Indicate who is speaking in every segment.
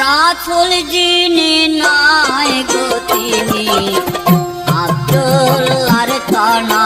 Speaker 1: রাথুল জিনে নাই গতিনি আব্দুল্লার তানা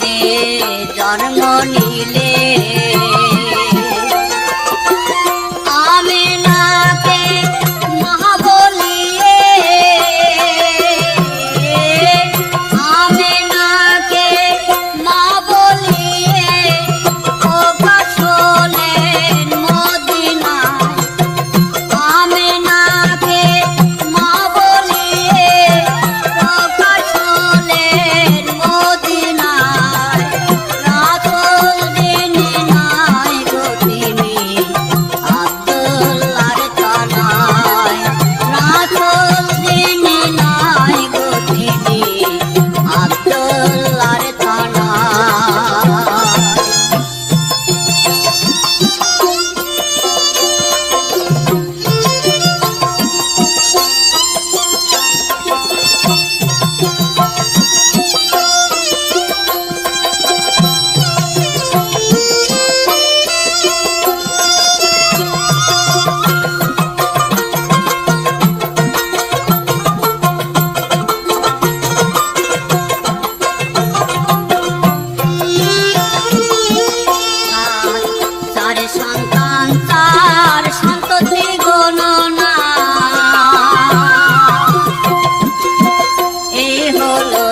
Speaker 1: যে জন্ম নিলে